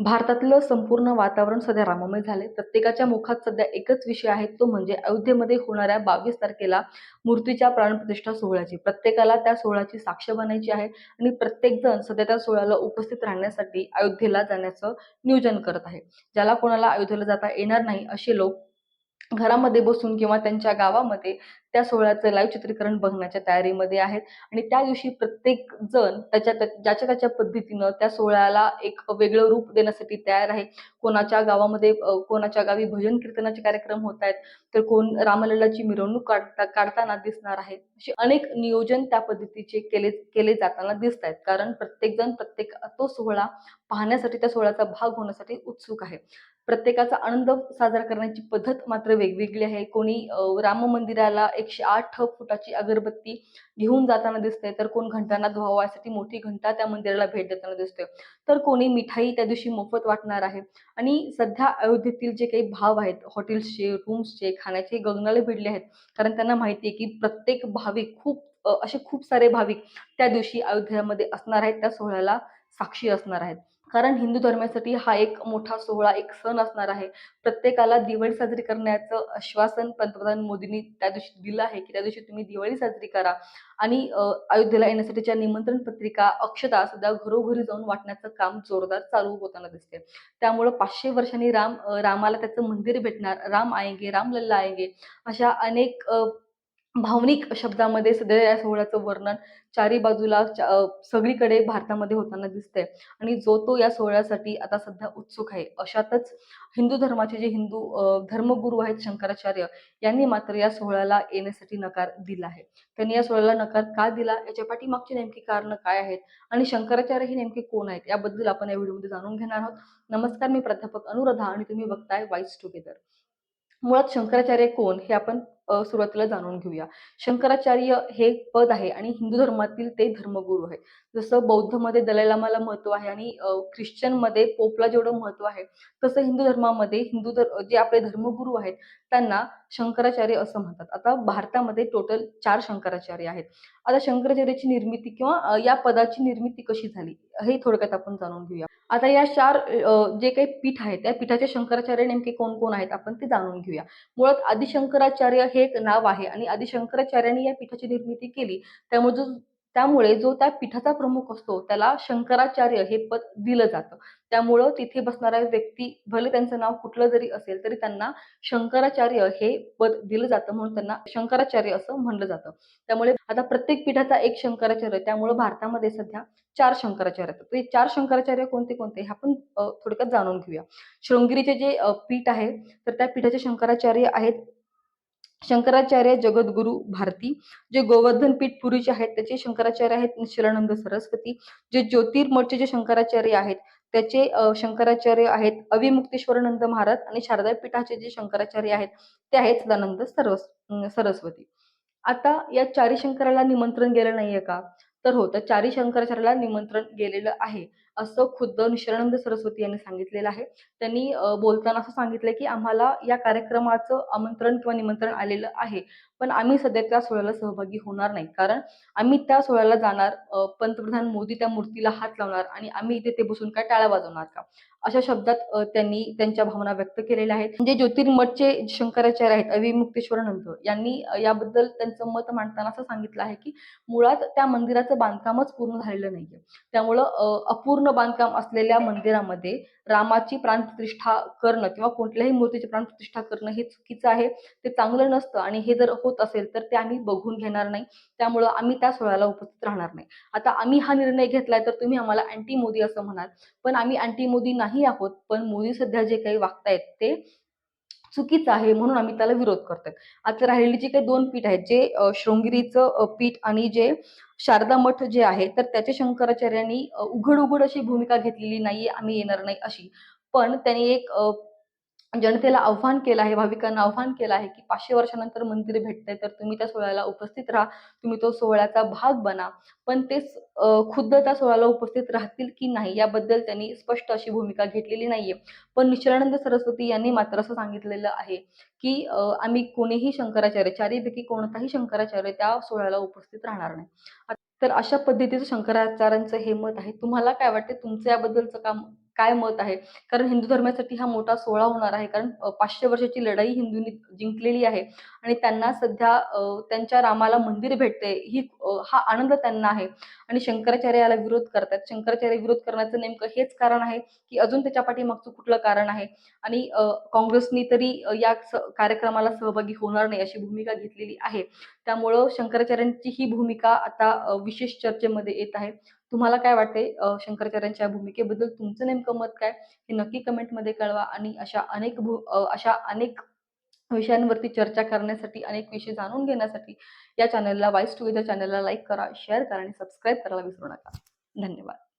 भारतातलं संपूर्ण वातावरण सध्या रामामय झालंय. प्रत्येकाच्या मुखात सध्या एकच विषय आहे तो म्हणजे अयोध्येमध्ये होणाऱ्या 22 तारखेला मूर्तीच्या प्राणप्रतिष्ठा सोहळ्याची. प्रत्येकाला त्या सोहळ्याची साक्ष बनायची आहे आणि प्रत्येकजण सध्या त्या सोहळ्याला उपस्थित राहण्यासाठी अयोध्येला जाण्याचं नियोजन करत आहे. ज्याला कोणाला अयोध्येला जाता येणार नाही असे लोक घरामध्ये बसून किंवा त्यांच्या गावामध्ये त्या सोहळ्याचं लाईव्ह चित्रीकरण बघण्याच्या तयारीमध्ये आहेत आणि त्या दिवशी प्रत्येक जण त्याच्या ज्याच्या त्याच्या पद्धतीनं त्या सोहळ्याला एक वेगळं रूप देण्यासाठी तयार आहे. कोणाच्या गावामध्ये कोणाच्या गावी भजन कीर्तनाचे कार्यक्रम होत आहेत, तर कोण रामलल्लाची मिरवणूक काढता काढताना दिसणार आहे. असे अनेक नियोजन त्या पद्धतीचे केले केले जाताना दिसतायत. कारण प्रत्येकजण प्रत्येक तो सोहळा पाहण्यासाठी, त्या सोहळ्याचा भाग होण्यासाठी उत्सुक आहे. प्रत्येकाचा आनंद साजरा करण्याची पद्धत मात्र वेगवेगळी आहे. कोणी राम मंदिराला 108 फुटाची अगरबत्ती घेऊन जाताना दिसते तर कोण घंटानाद व्हावा मोठी घंटा त्या मंदिराला भेट देताना दिसते तर कोणी मिठाई त्या दिवशी मोफत वाटणार आहे आणि सध्या अयोध्येतील जे काही भाव आहेत, हॉटेल्सचे, रूम्सचे, खाण्याचे गगनाला भिडले आहेत. कारण त्यांना माहिती आहे, की प्रत्येक भाविक खूप असे खूप सारे भाविक त्या दिवशी अयोध्येमध्ये असणार आहेत. त्या सोहळ्याला साक्षी असणार आहेत. कारण हिंदू धर्मासाठी हा एक मोठा सोहळा, एक सण असणार आहे. प्रत्येकाला दिवाळी साजरी करण्याचं आश्वासन पंतप्रधान मोदींनी त्या दिवशी दिलं आहे, की त्या दिवशी तुम्ही दिवाळी साजरी करा. आणि अयोध्येला येण्यासाठीच्या निमंत्रण पत्रिका, अक्षता सुद्धा घरोघरी जाऊन वाटण्याचं काम जोरदार चालू होताना दिसते त्यामुळं पाचशे वर्षांनी राम रामाला त्याचं मंदिर भेटणार, राम आएंगे, रामलल्ला आएंगे अशा अनेक भावनिक शब्दामध्ये सध्या या सोहळ्याचं वर्णन चारी बाजूला सगळीकडे भारतामध्ये होताना दिसतंय आणि जो तो या सोहळ्यासाठी आता सध्या उत्सुक आहे. अशातच हिंदू धर्माचे जे हिंदू धर्मगुरू आहेत शंकराचार्य यांनी मात्र या सोहळ्याला येण्यासाठी नकार दिला आहे. त्यांनी या सोहळ्याला नकार का दिला? याच्या पाठीमागची नेमकी कारणं काय आहेत? आणि शंकराचार्य हे नेमके कोण आहेत? याबद्दल आपण या व्हिडिओमध्ये जाणून घेणार आहोत. नमस्कार, मी प्राध्यापक अनुराधा आणि तुम्ही बघताय वाईज टुगेदर. मुळात शंकराचार्य कोण? हे आपण सुरुवातीला जाणून घेऊया. शंकराचार्य हे पद आहे आणि हिंदू धर्मातील ते धर्मगुरू आहेत. जसं बौद्धमध्ये दलैलामाला महत्त्व महत्त्व आहे आणि ख्रिश्चनमध्ये पोपला जेवढं महत्त्व आहे, तसं हिंदू धर्मामध्ये हिंदू धर्म जे आपले धर्मगुरू आहेत, त्यांना शंकराचार्य असं म्हणतात. आता भारतामध्ये टोटल चार शंकराचार्य आहेत. आता शंकराचार्याची निर्मिती किंवा या पदाची निर्मिती कशी झाली? हे थोडक्यात आपण जाणून घेऊया. आता या चार जे काही पीठ आहेत, त्या पीठाचे शंकराचार्य नेमके कोण-कोण आहेत? आपण ते जाणून घेऊया. मुळात आदिशंकराचार्य हे एक नाव आहे आणि आदिशंकराचार्यांनी या पीठाची निर्मिती केली. त्यामुळे जो त्यामुळे जो त्या पीठाचा प्रमुख असतो, त्याला शंकराचार्य हे पद दिलं जातं. त्यामुळं तिथे बसणारा व्यक्ती भले त्यांचं नाव कुठलं जरी असेल, तरी त्यांना शंकराचार्य हे पद दिलं जातं म्हणून त्यांना शंकराचार्य असं म्हणलं जातं. त्यामुळे आता प्रत्येक पीठाचा एक शंकराचार्य त्यामुळं भारतामध्ये सध्या चार शंकराचार्य आहेत. ते चार शंकराचार्य कोणते-कोणते? हे आपण थोडक्यात जाणून घेऊया. शृंगिरीचे जे पीठ आहे, तर त्या पीठाचे शंकराचार्य आहेत शंकराचार्य जगद्गुरु भारती. जे गोवर्धन पीठ पुरीचे आहेत, त्याचे शंकराचार्य आहेत निश्चलानंद सरस्वती. जे ज्योतिर्मठचे जे शंकराचार्य आहेत, त्याचे शंकराचार्य आहेत अविमुक्तेश्वरानंद महाराज आणि शारदा पीठाचे जे शंकराचार्य आहेत, ते आहेत सदानंद सरस सरस्वती. आता या चारी शंकराला निमंत्रण गेलं नाहीये का? तर हो, त्या चारी शंकराचार्याला निमंत्रण गेलेलं आहे. असं खुद्द निशिलानंद सरस्वती यांनी सांगितलेलं आहे. त्यांनी बोलताना असं सांगितलंय, की आम्हाला या कार्यक्रमाचं आमंत्रण किंवा निमंत्रण आलेलं आहे. पण आम्ही सध्या त्या सोहळ्याला सहभागी होणार नाही. कारण आम्ही त्या सोहळ्याला जाणार, पंतप्रधान मोदी त्या मूर्तीला हात लावणार आणि आम्ही इथे ते बसून काय टाळ्या वाजवणार का? अशा शब्दात त्यांनी त्यांच्या भावना व्यक्त केलेल्या आहेत. म्हणजे ज्योतिर्मठचे शंकराचार्य आहेत अविमुक्तेश्वरानंद यांनी याबद्दल त्यांचं मत मांडताना असं सांगितलं आहे, की मुळात त्या मंदिराचं बांधकामच पूर्ण झालेलं नाहीये. त्यामुळं अपूर्ण बांधकाम असलेल्या मंदिरामध्ये रामाची प्राणप्रतिष्ठा करणं किंवा कोणत्याही मूर्तीची प्राणप्रतिष्ठा करणं हे चुकीचं आहे. ते चांगलं नसतं आणि हे जर होत असेल, तर ते आम्ही बघून घेणार नाही. त्यामुळं आम्ही त्या सोहळ्याला उपस्थित राहणार नाही. आता आम्ही हा निर्णय घेतलाय, तर तुम्ही आम्हाला अँटी मोदी असं म्हणाल. पण आम्ही अँटी मोदी नाही नाही आहोत. पण मोदी सध्या जे काही वागतायत ते चुकीचं आहे म्हणून आम्ही त्याला विरोध करतोय. आता राहिलेली जी काही दोन पीठ आहेत, जे शृंगिरीचं पीठ आणि जे शारदा मठ जे आहे, तर त्याच्या शंकराचार्यांनी उघड-उघड अशी भूमिका घेतलेली नाहीये, आम्ही येणार नाही अशी. पण त्यांनी एक जनतेला आव्हान केलं आहे, भाविकांना आव्हान केलं आहे, की पाचशे वर्षानंतर मंदिर भेटतंय, तर तुम्ही त्या सोहळ्याला उपस्थित राहा. तुम्ही तो सोहळ्याचा भाग बना. पण तेच खुद्द त्या सोहळ्याला उपस्थित राहतील की नाही, याबद्दल त्यांनी स्पष्ट अशी भूमिका घेतलेली नाहीये. पण निश्चलानंद सरस्वती यांनी मात्र असं सांगितलेलं आहे, की आम्ही कोणीही शंकराचार्य, चारीपैकी कोणताही शंकराचार्य त्या सोहळ्याला उपस्थित राहणार नाही. तर अशा पद्धतीचं शंकराचार्यांचं हे मत आहे. तुम्हाला काय वाटते? तुमचं याबद्दलचं काम काय मत आहे? कारण हिंदू धर्मासाठी हा मोठा सोहळा होणार आहे. कारण पाचशे वर्षाची लढाई हिंदूंनी जिंकलेली आहे आणि त्यांना सध्या त्यांच्या रामाला मंदिर भेटते ही हा आनंद त्यांना आहे. आणि शंकराचार्य याला विरोध करतात शंकराचार्य विरोध करण्याचं नेमकं हेच कारण आहे की अजून त्याच्या पाठीमागचं कुठलं कारण आहे? आणि काँग्रेसनी तरी या स- कार्यक्रमाला सहभागी होणार नाही अशी भूमिका घेतलेली आहे. त्यामुळं शंकराचार्यांची ही भूमिका आता विशेष चर्चेमध्ये येत आहे. तुम्हाला काय वाटते शंकराचार्यांच्या भूमिकेबद्दल तुमचं नेमकं मत काय? हे नक्की कमेंटमध्ये कळवा आणि अशा अनेक भू अशा अनेक विषयांवरती चर्चा करण्यासाठी अनेक विषय जाणून घेण्यासाठी या चॅनलला वाईस टुगेदर चॅनलला लाईक करा शेअर करा आणि सबस्क्राईब करायला विसरू नका. धन्यवाद.